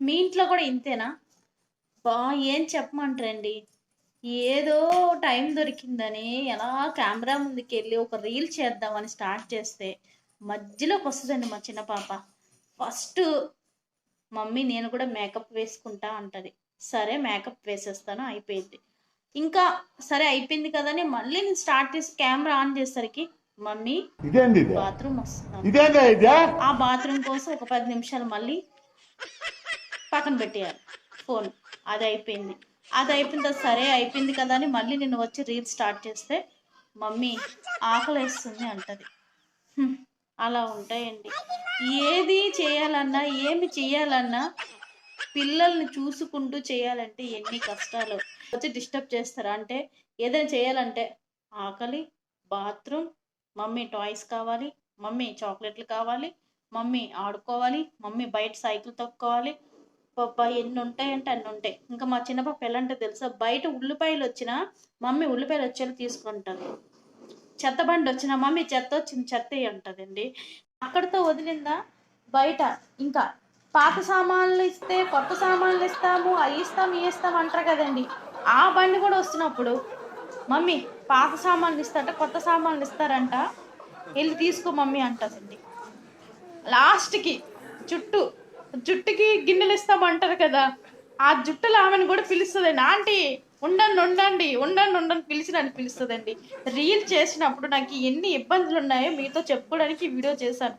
మీ ఇంట్లో కూడా ఇంతేనా? బా ఏం చెప్పమంటారండి? ఏదో టైం దొరికిందని ఎలా కెమెరా ముందుకు వెళ్ళి ఒక రీల్ చేద్దామని స్టార్ట్ చేస్తే మధ్యలోకి వస్తుందండి మా చిన్న పాప. ఫస్ట్ మమ్మీ నేను కూడా మేకప్ వేసుకుంటా అంటది. సరే మేకప్ వేసేస్తాను అయిపోయింది. ఇంకా సరే అయిపోయింది కదని మళ్ళీ నేను స్టార్ట్ చేసి కెమెరా ఆన్ చేసరికి మమ్మీ బాత్రూమ్ ఇదే? ఆ బాత్రూమ్ కోసం ఒక పది నిమిషాలు మళ్ళీ పక్కన పెట్టేయాలి. ఫోన్. అది అయిపోయింది. అది అయిపోయింది సరే అయిపోయింది కదా అని మళ్ళీ నేను వచ్చి రీల్ స్టార్ట్ చేస్తే మమ్మీ ఆకలి వేస్తుంది అంటది అలా ఉంటాయండి. ఏది చేయాలన్నా ఏమి చేయాలన్నా పిల్లల్ని చూసుకుంటూ చేయాలంటే ఎన్ని కష్టాలు. వచ్చి డిస్టర్బ్ చేస్తారా? అంటే ఏదైనా చేయాలంటే ఆకలి బాత్రూమ్ మమ్మీ టాయ్స్ కావాలి మమ్మీ చాక్లెట్లు కావాలి మమ్మీ ఆడుకోవాలి మమ్మీ బయట సైకిల్ తొక్కోవాలి పప్ప ఎన్ని ఉంటాయంటే అన్ని ఉంటాయి. ఇంకా మా చిన్న పప్ప ఎలా అంటే తెలుసా? బయట ఉల్లిపాయలు వచ్చినా మమ్మీ ఉల్లిపాయలు వచ్చేలా తీసుకుంటుంది. చెత్త బండి వచ్చిన మమ్మీ చెత్త వచ్చింది చెత్త అంటదండి. అక్కడితో వదిలిందా? బయట. ఇంకా పాత సామాన్లు ఇస్తే కొత్త సామాన్లు ఇస్తాము అవి ఇస్తాం ఇవి ఇస్తాం అంటారు కదండి. ఆ బండి కూడా వస్తున్నప్పుడు మమ్మీ పాత సామాన్లు ఇస్తారట కొత్త సామాన్లు ఇస్తారంట. వెళ్ళి తీసుకో మమ్మీ అంటదండి. లాస్ట్కి చుట్టూ జుట్టుకి గిన్నెలు ఇస్తామంటారు కదా ఆ జుట్టులు ఆమెను కూడా పిలుస్తుందండి. ఆంటీ ఉండండి ఉండండి ఉండండి ఉండండి పిలిచినని పిలుస్తుందండి. రీల్ చేసినప్పుడు నాకు ఎన్ని ఇబ్బందులు ఉన్నాయో మీతో చెప్పుకోవడానికి వీడియో చేశాను.